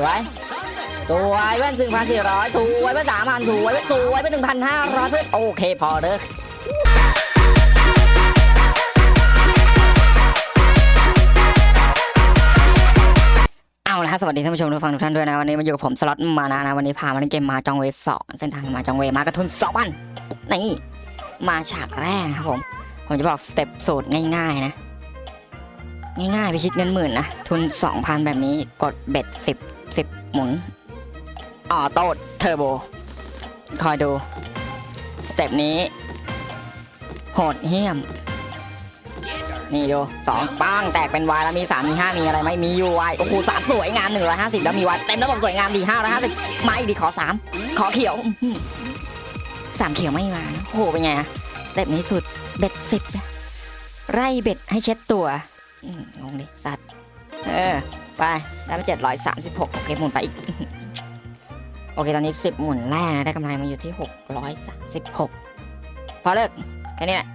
สวยสวยเพื่อนซึ่งพันสี่ร้อยสวยเพื่อนสามพันสวยเว้นสวยเพื่อนหนึ่งพันห้าร้อยเพื่อนโอเคพอเด้อเอาละฮะสวัสดีท่านผู้ชมทุกฟังทุกท่านด้วยนะ วันนี้มาอยู่กับผมสล็อตมานานะวันนี้พามาเล่นเกมมาจองเวสองเส้นทางมาจองเวมากระทุนสองพันนี่มาฉากแรกนะครับผม ผมจะบอกสเต็ปสูตรง่ายๆนะ ง่ายๆพิชิตเงินหมื่นนะ ทุน 2,000 แบบนี้กดเบ็ด10 10หมุนออโต้เทอร์โบ คอยดู สเต็ปนี้ โหดเหี้ยม นี่ดูสองปังแตกเป็นวายแล้วมี3มี5มีอะไรไหมมียูวายโอ้โหสามสวยงาม150แล้วมีวายเต็มระบบสวยงามดี550มาอีกดีขอ3ขอเขียวสามเขียวไม่มาโอ้โหเป็นไงอะสเต็ปนี้สุดเบ็ดสิบไร่เบ็ดให้เช็ดตัวงงดิสัตว์เออ ไป ได้ไปเจ็ดร้อยสามสิบหกโอเคหมุนไปอีก โอเค ตอนนี้สิบหมุนแรกนะได้กำไรมาอยู่ที่หกร้อยสามสิบหกพอเลิกแค่นี้แหละ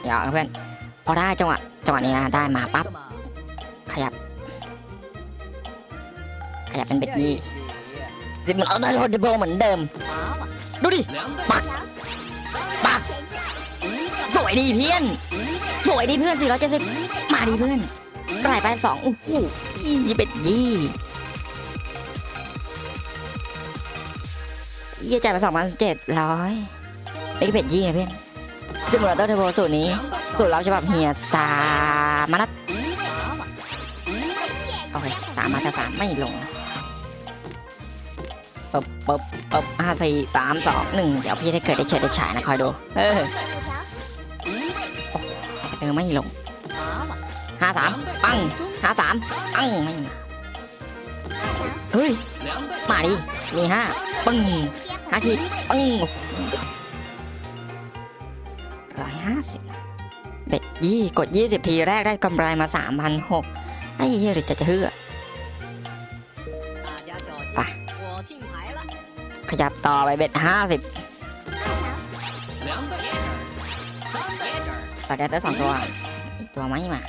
เดี๋ยวเพื่อนพอได้จังหวะจังหวะนี้นะได้มาปั๊บขยับ ขยับเป็นเบ็ดยี่สิบหมุนเอาได้โรดเบิลเหมือนเดิม ดูดิปักปักสวยดีเพื่อน สวยดีเพื่อนสี่ร้อยเจ็ดสิบมาดีเพื่อน รายไปสองโอ้โหยี่เป็ดยี่ยี่จ่ายไปสองพันเจ็ดร้อยเป็นเป็ดยี่นะเพื่อนซิมูเลเตอร์เทโบสูตรนี้ สูตรเราฉบับเฮียสามนัดโอเคสามมาแต่สามไม่ลงปึ๊บปึ๊บปึ๊บห้าสี่สามสองหนึ่งเดี๋ยวพี่ได้เกิดได้เฉิดได้ฉายนะคอยดู เออเติมไม่ลง ห้าสามปังห้าสามปังไม่เฮ้ยมาดิมีห้าปึ้งห้าทีปึ้งร้อยห้าสิบเด็ดยี่กดยี่สิบทีแรกได้กำไรมาสามพันหกไอ้เหี้ยเลยจะจะเฮือไปขยับต่อไปเบ็ดห้าสิบสแกตเตอร์สองตัว ตัวไม่มา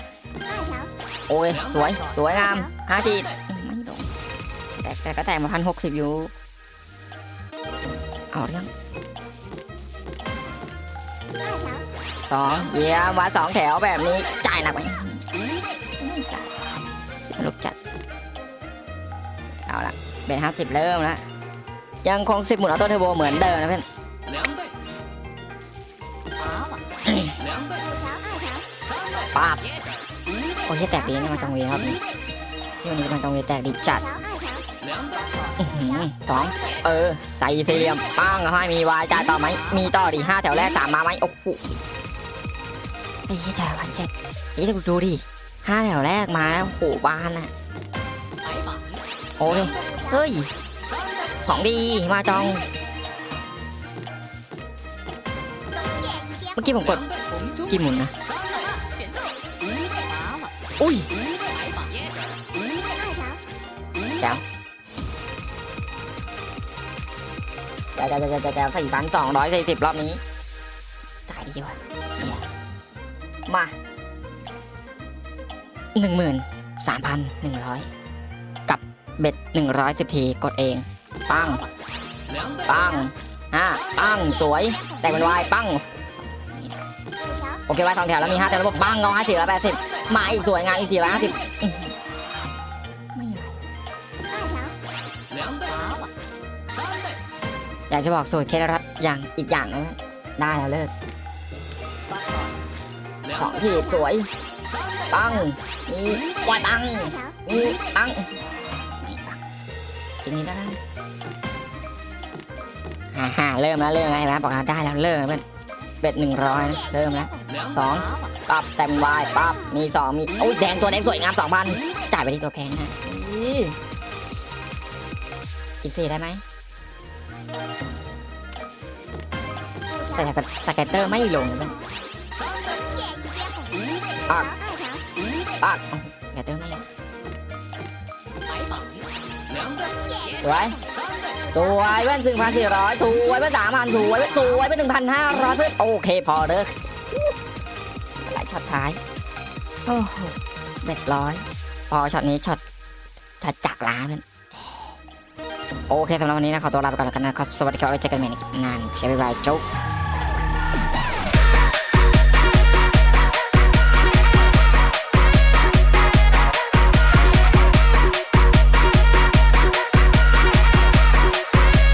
โอ้ยสวยสวยงามห้าทีไม่ลงแต่แต่ก็แตกมาพันหกสิบอยู่ เอาเรื่องสองเยี่ยมมาสองแถวแบบนี้ จ่ายหนักไหมไม่จ่ายลูกจัด เอาละเป็นห้าสิบเริ่มแล้วยังคงสิบหมุนออโต้เทอร์โบเหมือนเดิมนะเพื่อนปาด โอ้ยแตกดีนะมันจังเวครอบนี้ที่วันนี้มันจังเวแตกดีจัดสองเออ ใส่สี่เหลี่ยมปังให้มีวายจ่ายต่อไหมมีต่อดีห้าแถวแรกสามมาไหมโอ้โหไอ้ยี่จ่ายพันเจ็ดนี่ดูดูดิห้าแถวแรกมาโอ้โหบ้านอะโอ้ยเฮ้ยของดีมาจองเมื่อกี้ผมกดกี่หมุนนะ อุ้ยแจ๋วแจ๋วแจ๋วแจ๋วแจ๋วแจ๋วสี่พันสองร้อยสี่สิบรอบนี้จ่ายดีกว่ามาหนึ่งหมื่นสามพันหนึ่งร้อยกับเบ็ดหนึ่งร้อยสิบทีกดเอง ปัง ปังห้าปัง สวย แต่เป็นวาย ปัง โอเค วายสองแถวแล้วมีห้าแถวระบบปังเงาห้าสี่ร้อยแปดสิบ มาอีกสวยงามอีกสี่ร้อยห้าสิบไม่ไหวอยากจะบอกสูตรเคล็ดลับอย่างอีกอย่างนะได้แล้วเลิกของที่สวยปังมีวายปังมีปังไม่ปังอีกนิดแล้วกันฮ่าฮ่าเริ่มแล้วเริ่มแล้วเห็นไหมบอกว่าได้แล้วเริ่มแล้ว เบ็ดหนึ่งร้อยเริ่มแล้วสองปั๊บเต็มวายปั๊บมีสองมีโอ้ยแดงตัวแดงสวยงามสองพันจ่ายไปที่ตัวแพงนะอีอีกสี่ได้ไหมแต่สแกตเตอร์ไม่ลงเลยมันปักสแกตเตอร์ไม่ลงสวย สวยเพื่อนหนึ่งพันสี่ร้อยสวยเพื่อนสามพันสวยสวยเพื่อนหนึ่งพันห้าร้อยเพื่อนโอเคพอเด้อหลายช็อตท้ายโอ้โหเบ็ดร้อยพอช็อตนี้ช็อตช็อตจากลาเพื่อนโอเคสำหรับวันนี้นะขอตัวลาไปก่อนแล้วกันนะครับ สวัสดีครับไว้เจอกันใหม่ในคลิปหน้าเชฟบายบายโจ๊ก